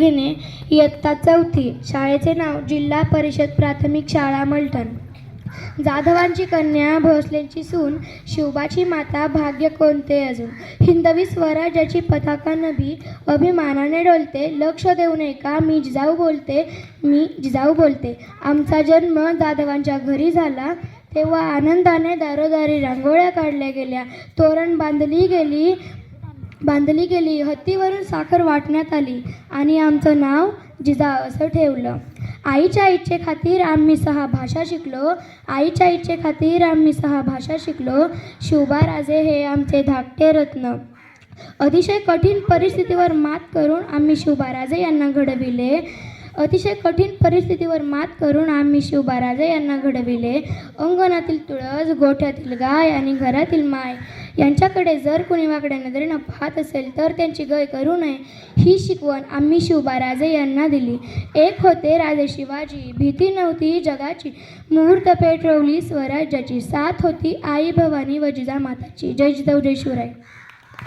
घेणे इयत्ता चौथी. शाळेचे नाव जिल्हा परिषद प्राथमिक शाळा मलटण. जाधवांची कन्या भोसलेंची सून शिवबाची माता भाग्य कोणते अजून? हिंदवी स्वराज्याची पताका नभी अभिमानाने डोलते लक्ष देऊ नये का मी जिजाऊ बोलते मी जिजाऊ बोलते. आमचा जन्म जाधवांच्या घरी झाला तेव्हा आनंदाने दारोदारी रांगोळ्या काढल्या गेल्या तोरण बांधली गेली बांधली गेली. हत्तीवरून साखर वाटण्यात आली आणि आमचं नाव जिजा असं ठेवलं. आईच्या इच्छे खातीर आम्ही सहा भाषा शिकलो. आईच्या इच्छे खातीर आम्ही सहा भाषा शिकलो. शिवबाराजे हे आमचे धाकटे रत्न. अतिशय कठीण परिस्थितीवर मात करून आम्ही शिवबाराजे यांना घडविले. अतिशय कठीण परिस्थितीवर मात करून आम्ही शिवबाराजे यांना घडविले. अंगणातील तुळस गोठ्यातील गाय आणि घरातील माय यांच्याकडे जर कोणी वाकड्या नजरेनं पाहत असेल तर त्यांची गय करू नये. ही शिकवण आम्ही शिवबाराजे यांना दिली. एक होते राजे शिवाजी. भीती नव्हती जगाची. मुहूर्त पेटवली स्वराज्याची. साथ होती आई भवानी व जिजामाताची. जय जिजाऊ जय शिवराय.